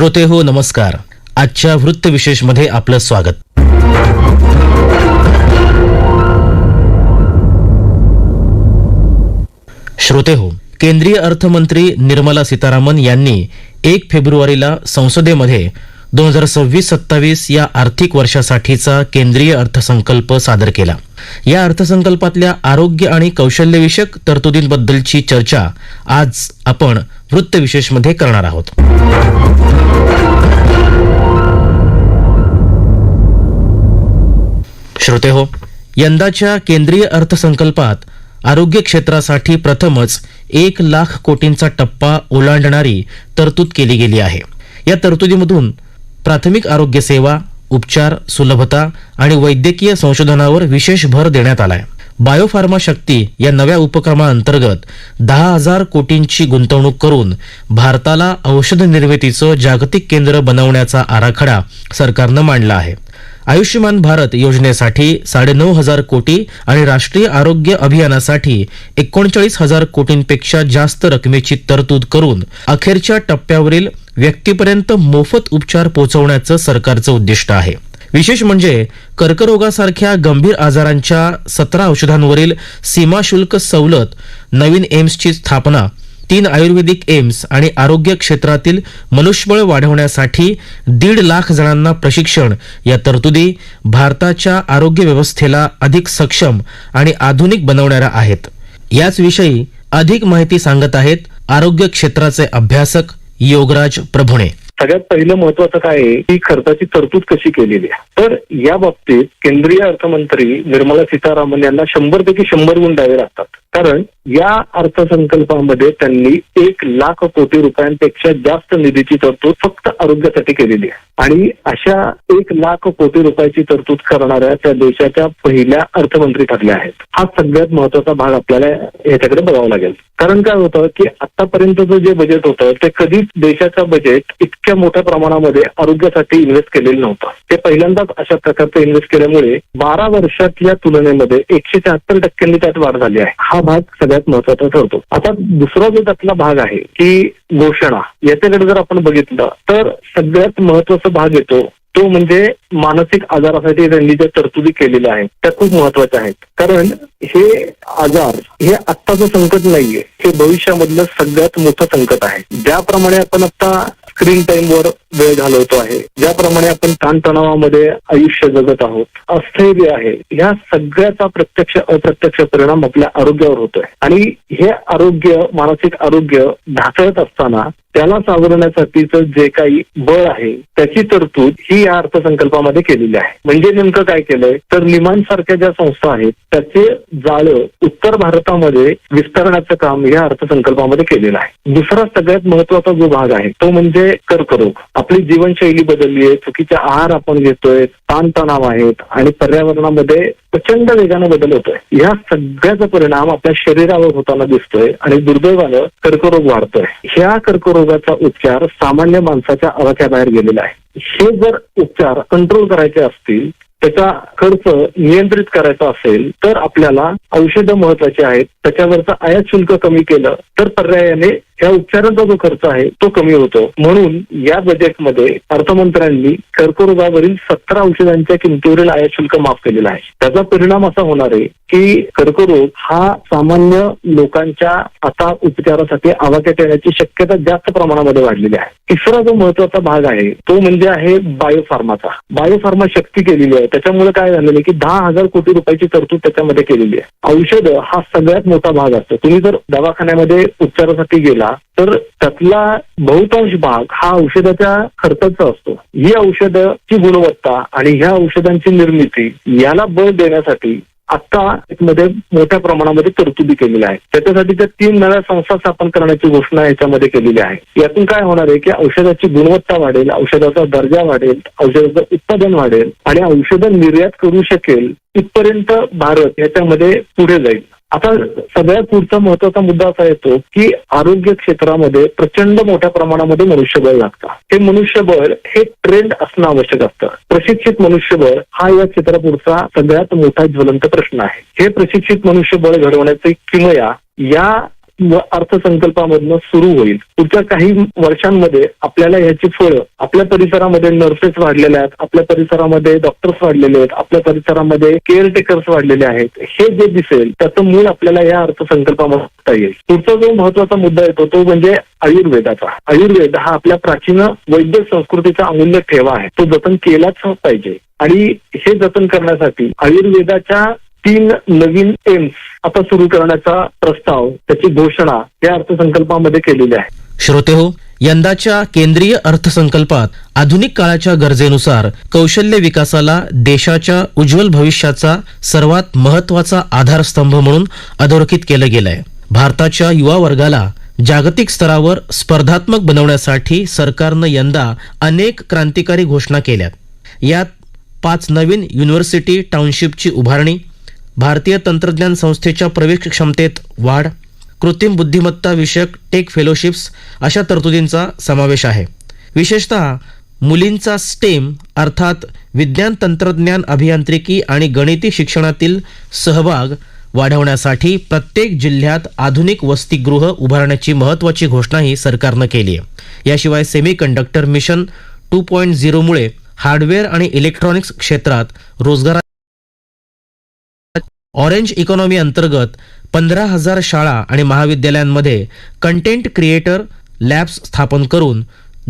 श्रोते हो नमस्कार. आजच्या वृत्त विशेषमध्ये आपलं स्वागत. श्रोते हो केंद्रीय अर्थमंत्री निर्मला सीतारामन यांनी एक फेब्रुवारीला संसदेमध्ये दोन हजार सव्वीस सत्तावीस या आर्थिक वर्षासाठीचा केंद्रीय अर्थसंकल्प सादर केला. या अर्थसंकल्पातल्या आरोग्य आणि कौशल्यविषयक तरतुदींबद्दलची चर्चा आज आपण वृत्तविशेषमध्ये करणार आहोत. श्रोते हो यंदाच्या केंद्रीय अर्थसंकल्पात आरोग्य क्षेत्रासाठी प्रथमच एक लाख कोटींचा टप्पा ओलांडणारी तरतूद केली गेली आहे. या तरतुदीमधून प्राथमिक आरोग्य सेवा उपचार सुलभता आणि वैद्यकीय संशोधनावर विशेष भर देण्यात आलाय. बायोफार्मा शक्ती या नव्या उपक्रमाअंतर्गत दहा हजार कोटींची गुंतवणूक करून भारताला औषध निर्मितीचं जागतिक केंद्र बनवण्याचा आराखडा सरकारनं मांडला आहे. आयुष्यमान भारत योजनेसाठी साडेनऊ हजार कोटी आणि राष्ट्रीय आरोग्य अभियानासाठी एकोणचाळीस हजार कोटींपेक्षा जास्त रकमेची तरतूद करून अखेरच्या टप्प्यावरील व्यक्तीपर्यंत मोफत उपचार पोहोचवण्याचं सरकारचं उद्दिष्ट आहे. विशेष म्हणजे कर्करोगासारख्या गंभीर आजारांच्या सतरा औषधांवरील सीमाशुल्क सवलत नवीन एम्सची स्थापना तीन आयुर्वेदिक एम्स आणि आरोग्य क्षेत्रातील मनुष्यबळ वाढवण्यासाठी दीड लाख जणांना प्रशिक्षण या तरतुदी भारताच्या आरोग्य व्यवस्थेला अधिक सक्षम आणि आधुनिक बनवणाऱ्या आहेत. याच विषयी अधिक माहिती सांगत आहेत आरोग्य क्षेत्राचे अभ्यासक योगराज प्रभुणे. सगळ्यात पहिलं महत्वाचं काय आहे की खर्चाची तरतूद कशी केलेली आहे. तर या बाबतीत केंद्रीय अर्थमंत्री निर्मला सीतारामन यांना शंभर पैकी शंभर गुण द्यावे लागतात. कारण या अर्थसंकल्पामध्ये त्यांनी एक लाख कोटी रुपयांपेक्षा जास्त निधीची तरतूद फक्त आरोग्यासाठी केलेली आहे. आणि अशा एक लाख कोटी रुपयाची तरतूद करणाऱ्या त्या देशाच्या पहिल्या अर्थमंत्री ठरल्या आहेत. हा सगळ्यात महत्त्वाचा भाग आपल्याला याच्याकडे बघावा लागेल. कारण काय होतं की आतापर्यंतचं जे बजेट होतं ते कधीच देशाचं बजेट इतक्या मोठ्या प्रमाणामध्ये आरोग्यासाठी इन्व्हेस्ट केलेलं नव्हतं. ते पहिल्यांदाच अशा प्रकारचं इन्व्हेस्ट केल्यामुळे बारा वर्षातल्या तुलनेमध्ये एकशे शहात्तर टक्क्यांनी त्यात वाढ झाली आहे. हा भाग सगळ्यात महत्त्वाचा ठरतो. आता दुसरा जो त्यातला भाग आहे की घोषणा. याच्याकडे जर आपण बघितलं तर सगळ्यात महत्त्वाचा भाग येतो तो म्हणजे मानसिक आजारासाठी त्यांनी ज्या तरतुदी केलेल्या आहेत त्या खूप महत्त्वाच्या आहेत. कारण हे आजार हे आत्ताचं संकट नाहीये. हे भविष्यामधलं सगळ्यात मोठं संकट आहे. ज्याप्रमाणे आपण आता स्क्रीन टाइमवर वेळ घालवतो आहे. ज्याप्रमाणे आपण ताणतणावामध्ये आयुष्य जगत आहोत अस्थैर्य आहे ह्या सगळ्याचा प्रत्यक्ष अप्रत्यक्ष परिणाम आपल्या आरोग्यावर होतोय. आणि हे आरोग्य मानसिक आरोग्य ढासळत असताना त्याला सावरण्यासाठीचं जे काही बळ आहे त्याची तरतूद ही या अर्थसंकल्पामध्ये केलेली आहे. म्हणजे नेमकं काय केलंय? तर निमानसारख्या ज्या संस्था आहेत त्याचे जाळं उत्तर भारतामध्ये विस्तारण्याचं काम या अर्थसंकल्पामध्ये केलेलं आहे. दुसरा सगळ्यात महत्त्वाचा जो भाग आहे तो म्हणजे कर्करोग आपली जीवनशैली बदलली आहे चुकीचे आहार आपण घेतोय ताणतणाव आहेत आणि पर्यावरणामध्ये प्रचंड वेगानं बदल होतोय. या सगळ्याचा परिणाम आपल्या शरीरावर होताना दिसतोय आणि दुर्दैवानं कर्करोग वाढतोय. ह्या कर्करोगाचा उपचार सामान्य माणसाच्या आवाक्याबाहेर गेलेला आहे. हे जर उपचार कंट्रोल करायचे असतील त्याचा खर्च नियंत्रित करायचा असेल तर आपल्याला औषधं महत्वाची आहेत. त्याच्यावरचं आयात शुल्क कमी केलं तर पर्यायाने या उपचारांचा जो खर्च आहे तो कमी होतो. म्हणून या बजेटमध्ये अर्थमंत्र्यांनी कर्करोगावरील सतरा औषधांच्या किमतीवरील आयात शुल्क माफ केलेलं आहे. त्याचा परिणाम असा होणार आहे की कर्करोग हा सामान्य लोकांच्या आता उपचारासाठी आवाक्यात येण्याची शक्यता जास्त प्रमाणामध्ये वाढलेली आहे. तिसरा जो महत्त्वाचा भाग आहे तो म्हणजे आहे बायोफार्माचा. बायोफार्मा शक्ती केलेली आहे. त्याच्यामुळे काय झालेलं आहे की दहा हजार कोटी रुपयाची तरतूद त्याच्यामध्ये केलेली आहे. औषध हा सगळ्यात मोठा भाग असतो. तुम्ही जर दवाखान्यामध्ये उपचारासाठी गेला तर त्यातला बहुतांश भाग हा औषधाच्या खर्चाचा असतो. ही औषधाची गुणवत्ता आणि ह्या औषधांची निर्मिती याला बळ देण्यासाठी आता मध्ये मोठ्या प्रमाणामध्ये तरतुदी केलेल्या आहेत. त्याच्यासाठी त्या तीन नव्या संस्था स्थापन करण्याची घोषणा याच्यामध्ये केलेली आहे. यातून काय होणार आहे की औषधाची गुणवत्ता वाढेल औषधाचा दर्जा वाढेल औषधाचं उत्पादन वाढेल आणि औषधं निर्यात करू शकेल इथपर्यंत भारत याच्यामध्ये पुढे जाईल. आता सगळ्यात पुढचा महत्त्वाचा मुद्दा असा येतो की आरोग्य क्षेत्रामध्ये प्रचंड मोठ्या प्रमाणामध्ये मनुष्यबळ लागतं. हे मनुष्यबळ हे ट्रेंड असणं आवश्यक असतं. प्रशिक्षित मनुष्यबळ हा या क्षेत्रापुढचा सगळ्यात मोठा ज्वलंत प्रश्न आहे. हे प्रशिक्षित मनुष्यबळ घडवण्याचे किमया या अर्थसंकल्पामधनं सुरू होईल. पुढच्या काही वर्षांमध्ये आपल्याला ह्याची फळं आपल्या परिसरामध्ये नर्सेस वाढलेल्या आहेत आपल्या परिसरामध्ये डॉक्टर्स वाढलेले आहेत आपल्या परिसरामध्ये केअरटेकर्स वाढलेले आहेत. हे जे दिसेल त्याचं मूळ आपल्याला या अर्थसंकल्पामध्ये येईल. पुढचा जो महत्त्वाचा मुद्दा येतो तो म्हणजे आयुर्वेदाचा. आयुर्वेद हा आपल्या प्राचीन वैद्य संस्कृतीचा अमूल्य ठेवा आहे. तो जतन केलाच पाहिजे. आणि हे जतन करण्यासाठी आयुर्वेदाच्या तीन नवीन एम्स आता सुरू करण्याचा प्रस्ताव त्याची घोषणा या अर्थसंकल्पामध्ये केलेली आहे. श्रोते हो यंदाच्या केंद्रीय अर्थसंकल्पात आधुनिक काळाच्या गरजेनुसार कौशल्य विकासाला देशाच्या उज्ज्वल भविष्याचा सर्वात महत्त्वाचा आधारस्तंभ म्हणून अधोरेखित केलं गेलंय. भारताच्या युवा वर्गाला जागतिक स्तरावर स्पर्धात्मक बनवण्यासाठी सरकारनं यंदा अनेक क्रांतिकारी घोषणा केल्यात. यात पाच नवीन युनिव्हर्सिटी टाउनशिपची उभारणी भारतीय तंत्रज्ञान संस्थेच्या प्रवेश क्षमतेत वाढ कृत्रिम बुद्धिमत्ता विषयक टेक फेलोशिप्स अशा तरतुदींचा समावेश आहे. विशेषतः मुलींचा स्टेम अर्थात विज्ञान तंत्रज्ञान अभियांत्रिकी आणि गणिती शिक्षणातील सहभाग वाढवण्यासाठी प्रत्येक जिल्ह्यात आधुनिक वसतिगृह उभारण्याची महत्त्वाची घोषणाही सरकारनं केली आहे. याशिवाय semi conductor mission two point झिरोमुळे hardware आणि इलेक्ट्रॉनिक्स क्षेत्रात रोजगार ऑरेंज इकॉनॉमी अंतर्गत पंधरा हजार शाळा आणि महाविद्यालयांमध्ये कंटेंट क्रिएटर लॅब्स स्थापन करून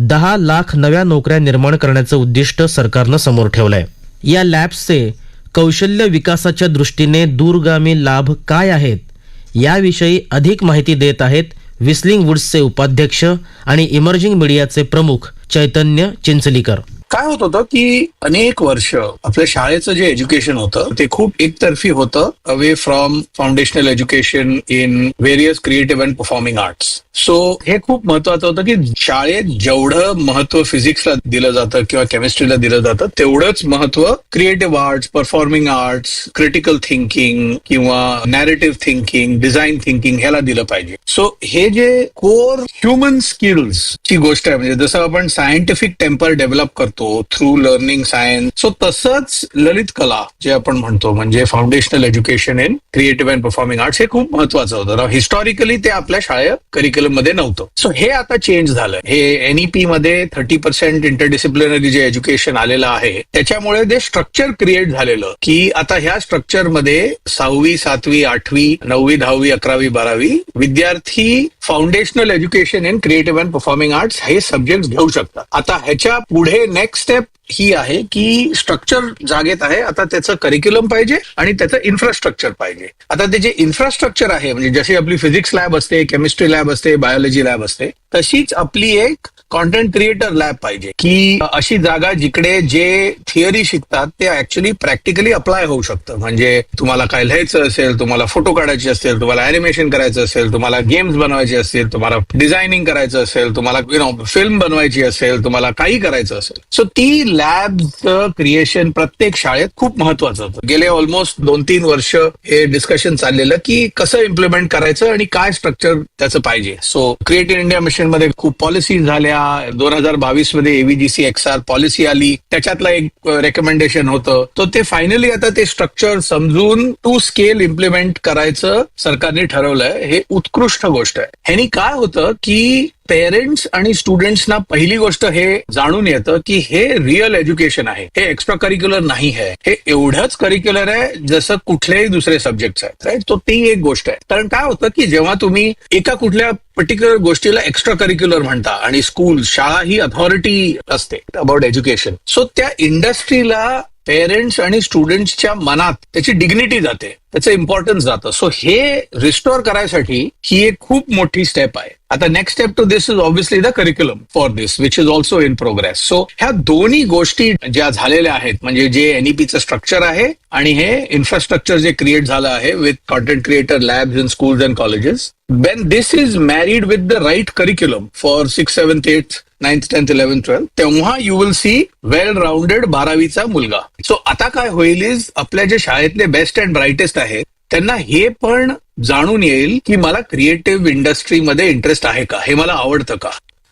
दहा लाख नव्या नोकऱ्या निर्माण करण्याचं उद्दिष्ट सरकारनं समोर ठेवलंय. या लॅब्सचे कौशल्य विकासाच्या दृष्टीने दूरगामी लाभ काय आहेत याविषयी अधिक माहिती देत आहेत विस्लिंग वुड्सचे उपाध्यक्ष आणि इमर्जिंग मीडियाचे प्रमुख चैतन्य चिंचलीकर. काय होत होतं की अनेक वर्ष आपल्या शाळेचं जे एज्युकेशन होतं ते खूप एकतर्फी होतं away from foundational education in various creative and performing arts so हे खूप महत्वाचं होतं की शाळेत जेवढं महत्त्व फिजिक्सला दिलं जातं किंवा केमिस्ट्रीला दिलं जातं तेवढंच महत्त्व creative arts performing arts critical thinking किंवा नॅरेटिव्ह थिंकिंग डिझाईन थिंकिंग ह्याला दिलं पाहिजे. सो हे जे कोर ह्युमन स्किल्स ची गोष्ट आहे म्हणजे जसं आपण सायंटिफिक टेम्पर डेव्हलप करतो थ्रू लर्निंग सायन्स सो तसंच ललित कला जे आपण म्हणतो म्हणजे foundational education in creative and performing arts हे खूप महत्वाचं होतं. हिस्टॉरिकली ते आपल्या शाळेत करिक्युलम मध्ये नव्हतं. सो हे आता चेंज झालं हे एनईपी मध्ये थर्टी पर्सेंट इंटरडिसिप्लिनरी जे एज्युकेशन आलेलं आहे त्याच्यामुळे ते स्ट्रक्चर क्रिएट झालेलं की आता ह्या स्ट्रक्चरमध्ये सहावी सातवी आठवी नववी दहावी अकरावी बारावी विद्यार्थी foundational education in creative and performing arts हे सब्जेक्ट घेऊ शकतात. आता ह्याच्या पुढे नेक्स्ट स्टेप ही आहे की स्ट्रक्चर जागेत आहे. आता त्याचं करिक्युलम पाहिजे आणि त्याचं इन्फ्रास्ट्रक्चर पाहिजे. आता ते जे इन्फ्रास्ट्रक्चर आहे म्हणजे जशी आपली फिजिक्स लॅब असते केमिस्ट्री लॅब असते बायोलॉजी लॅब असते तशीच आपली एक कॉन्टेंट क्रिएटर लॅब पाहिजे. की अशी जागा जिकडे जे थिअरी शिकतात ते ऍक्च्युली प्रॅक्टिकली अप्लाय होऊ शकतं. म्हणजे तुम्हाला काय लिहायचं असेल तुम्हाला फोटो काढायचे असेल तुम्हाला अॅनिमेशन करायचं असेल तुम्हाला गेम्स बनवायचे असतील तुम्हाला डिझायनिंग करायचं असेल तुम्हाला यु नो फिल्म बनवायची असेल तुम्हाला काही करायचं असेल. सो ती लॅबचं क्रिएशन प्रत्येक शाळेत खूप महत्वाचं होतं. गेले ऑलमोस्ट दोन तीन वर्ष हे डिस्कशन चाललेलं की कसं इम्प्लिमेंट करायचं आणि काय स्ट्रक्चर त्याचं पाहिजे. सो क्रिएट इन इंडिया मिशनमध्ये खूप पॉलिसी झाल्या दोन हजार बावीसमध्ये एव्हीजीसी एक्सआर पॉलिसी आली. त्याच्यातलं एक रेकमेंडेशन होतं. तर ते फायनली आता ते स्ट्रक्चर समजून टू स्केल इम्प्लिमेंट करायचं सरकारने ठरवलंय. हे उत्कृष्ट गोष्ट आहे. ह्यानी काय होतं की पेरेंट्स आणि स्टुडंट्सना पहिली गोष्ट हे जाणून येतं की हे रिअल एज्युकेशन आहे. हे एक्स्ट्रा करिक्युलर नाही आहे. हे एवढंच करिक्युलर आहे जसं कुठलेही दुसरे सब्जेक्ट आहेत राईट तो ती एक गोष्ट आहे. कारण काय होतं की जेव्हा तुम्ही एका कुठल्या पर्टिक्युलर गोष्टीला एक्स्ट्रा करिक्युलर म्हणता आणि स्कूल शाळा ही अथॉरिटी असते अबाउट एज्युकेशन सो त्या इंडस्ट्रीला पेरेंट्स आणि स्टुडंट्सच्या मनात त्याची डिग्निटी जाते त्याचं इम्पॉर्टन्स जातं. सो हे रिस्टोअर करायसाठी ही एक खूप मोठी स्टेप आहे. आता next step to this is obviously the curriculum for this which is also in progress so ह्या दोन्ही गोष्टी ज्या झालेल्या आहेत म्हणजे जे एनईपीचं स्ट्रक्चर आहे आणि हे इन्फ्रास्ट्रक्चर जे क्रिएट झालं आहे with content creator labs in schools and colleges when this is married with the right curriculum for six seventh eight ninth tenth eleven twelfth तेव्हा you will see well rounded बारावीचा मुलगा. So आता काय होईल is आपल्या जे शाळेतले best and ब्राईटेस्ट आहेत त्यांना हे पण जाणून येईल की मला क्रिएटिव्ह इंडस्ट्रीमध्ये इंटरेस्ट आहे का? हे मला आवडतं का?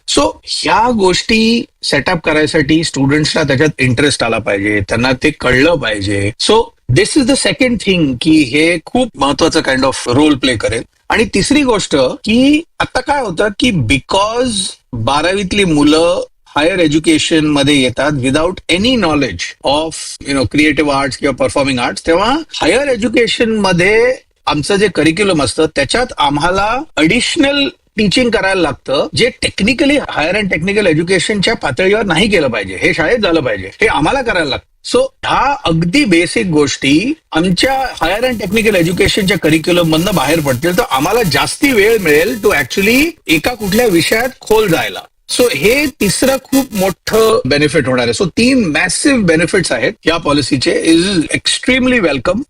सो ह्या गोष्टी सेटअप करायसाठी स्टुडंट्सला त्याच्यात इंटरेस्ट आला पाहिजे. त्यांना ते कळलं पाहिजे. So this is the second thing की हे खूप महत्वाचं काइंड ऑफ रोल प्ले करेल. आणि तिसरी गोष्ट की आता काय होतं की बिकॉज बारावीतली मुलं हायर एज्युकेशनमध्ये येतात without any knowledge of you know creative arts किंवा परफॉर्मिंग आर्ट्स तेव्हा हायर एज्युकेशनमध्ये आमचं जे करिक्युलम असतं त्याच्यात आम्हाला अडिशनल टीचिंग करायला लागतं जे टेक्निकली हायर अँड टेक्निकल एज्युकेशनच्या पातळीवर नाही केलं पाहिजे. हे शाळेत झालं पाहिजे. हे आम्हाला करायला लागतं. सो ह्या अगदी बेसिक गोष्टी आमच्या हायर अँड टेक्निकल एज्युकेशनच्या करिक्युलम मधनं बाहेर पडतील. तर आम्हाला जास्ती वेळ मिळेल टू ऍक्च्युली एका कुठल्या विषयात खोल जायला. सो हे तिसरं खूप मोठं बेनिफिट होणार आहे. सो तीन मॅसिव्ह बेनिफिट्स आहेत. या पॉलिसीचे इज एक्स्ट्रीमली वेलकम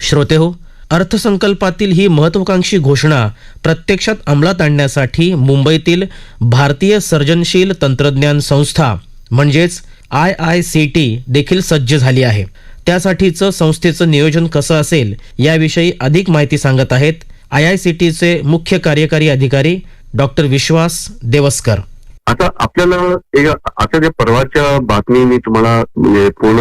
श्रोते हो अर्थसंकल्पातील ही महत्वाकांक्षी घोषणा प्रत्यक्षात अंमलात आणण्यासाठी मुंबईतील भारतीय सर्जनशील तंत्रज्ञान संस्था म्हणजेच आय आय सी टी देखील सज्ज झाली आहे. त्यासाठीचं संस्थेचं नियोजन कसं असेल याविषयी अधिक माहिती सांगत आहेत आय आय सी टीचे मुख्य कार्यकारी अधिकारी डॉक्टर विश्वास देवस्कर. आता आपल्याला एक आता ज्या परवाच्या बातमी मी तुम्हाला म्हणजे पूर्ण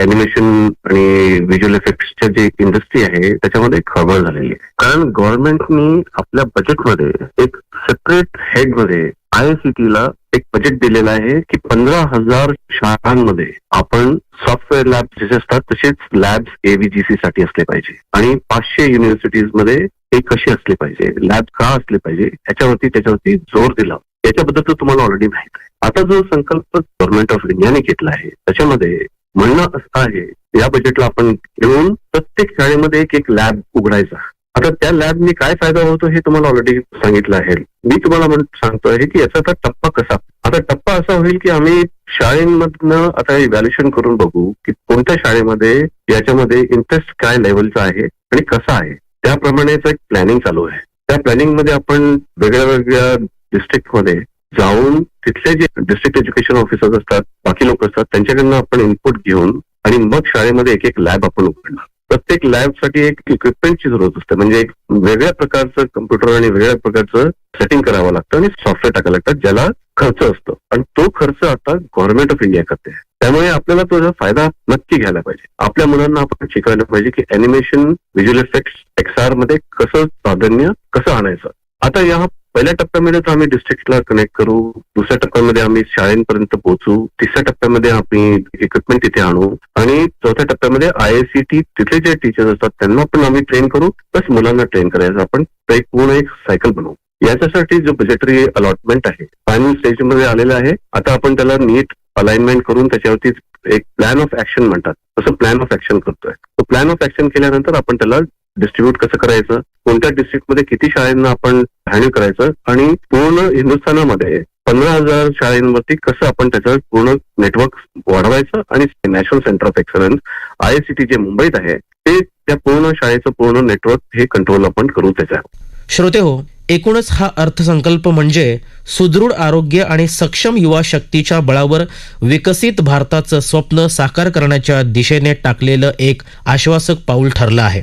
अॅनिमेशन आणि व्हिज्युअल इफेक्ट्सच्या जे इंडस्ट्री आहे त्याच्यामध्ये खबर खळबळ झालेली आहे. कारण गव्हर्नमेंटनी आपल्या बजेटमध्ये एक सेपरेट हेडमध्ये आयसीटीला ला एक बजेट दिलेलं आहे की पंधरा हजार शाळांमध्ये आपण सॉफ्टवेअर लॅब जसे असतात तसेच लॅब्स एव्हीजीसी साठी असले पाहिजे. आणि पाचशे युनिव्हर्सिटीजमध्ये ते कसे असले पाहिजे? लॅब का असले पाहिजे? याच्यावरती त्याच्यावरती जोर दिला. याच्याबद्दल तर तुम्हाला ऑलरेडी माहीत आहे. आता जो संकल्प गव्हर्नमेंट ऑफ इंडियाने घेतला आहे त्याच्यामध्ये म्हणणं असं आहे या बजेटला आपण घेऊन प्रत्येक शाळेमध्ये एक एक लॅब उघडायचा. आता त्या लॅबने काय फायदा होतो हे तुम्हाला ऑलरेडी सांगितलं आहे. मी तुम्हाला सांगतो सांगतोय की याचा आता टप्पा कसा? आता टप्पा असा होईल की आम्ही शाळेमधनं आता इव्हॅल्युएशन करून बघू की कोणत्या शाळेमध्ये याच्यामध्ये इंटरेस्ट काय लेवलचा आहे आणि कसा आहे. त्याप्रमाणेच एक प्लॅनिंग चालू आहे. त्या प्लॅनिंगमध्ये आपण वेगळ्या वेगळ्या डिस्ट्रिक्टमध्ये जाऊन तिथले जे डिस्ट्रिक्ट एज्युकेशन ऑफिसर्स असतात बाकी लोक असतात त्यांच्याकडनं आपण इनपुट घेऊन आणि मग शाळेमध्ये एक एक लॅब आपण उघडणार. प्रत्येक लॅबसाठी एक इक्विपमेंटची जरूरत असते. म्हणजे एक वेगळ्या प्रकारचं कम्प्युटर आणि वेगळ्या प्रकारचं सेटिंग करावं लागतं आणि सॉफ्टवेअर टाकायला लागतात ज्याला खर्च असतो. आणि तो खर्च आता गव्हर्नमेंट ऑफ इंडिया करते. त्यामुळे आपल्याला तो फायदा नक्की घ्यायला पाहिजे. आपल्या मुलांना आपण शिकायला पाहिजे की अॅनिमेशन व्हिज्युअल इफेक्ट एक्सआरमध्ये कसं प्राधान्य कसं आणायचं. आता या पहिल्या टप्प्यामध्ये तर आम्ही डिस्ट्रिक्टला कनेक्ट करू. दुसऱ्या टप्प्यामध्ये आम्ही शाळेपर्यंत पोहोचू. तिसऱ्या टप्प्यामध्ये आम्ही इक्विपमेंट तिथे आणू. आणि चौथ्या टप्प्यामध्ये आय एस सी टी तिथले जे टीचर्स असतात त्यांना पण आम्ही ट्रेन करू. प्लस मुलांना ट्रेन करायचं. आपण एक पूर्ण एक सायकल बनवू. याच्यासाठी जो बजेटरी अलॉटमेंट आहे फायनल स्टेजमध्ये आलेला आहे. आता आपण त्याला नीट अलाइनमेंट करून त्याच्यावरती एक प्लॅन ऑफ ऍक्शन म्हणतात. तसं प्लॅन ऑफ ऍक्शन करतोय. तो प्लॅन ऑफ ऍक्शन केल्यानंतर आपण त्याला डिस्ट्रीब्यूट कसं करायचं? कोणत्या डिस्ट्रिक्टमध्ये किती शाळांना आपण हँडल करायचं? आणि पूर्ण हिंदुस्थानामध्ये पंधरा हजार शाळांवरती कसं आपण त्याचं पूर्ण नेटवर्क वाढवायचं? आणि national centre of excellence I C T जे मुंबईत आहे ते त्या पूर्ण शाळेचं पूर्ण नेटवर्क हे कंट्रोल आपण करू त्याच्या श्रोते हो एकूणच हा अर्थसंकल्प म्हणजे सुदृढ आरोग्य आणि सक्षम युवा शक्तीच्या बळावर विकसित भारताचं स्वप्न साकार करण्याच्या दिशेने टाकलेलं एक आश्वासक पाऊल ठरलं आहे.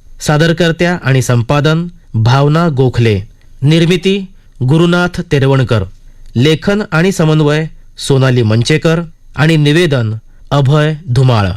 सादरकर्त्या आणि संपादन भावना गोखले. निर्मिती गुरुनाथ तेरवणकर. लेखन आणि समन्वय सोनाली मंचेकर आणि निवेदन अभय धुमाळ.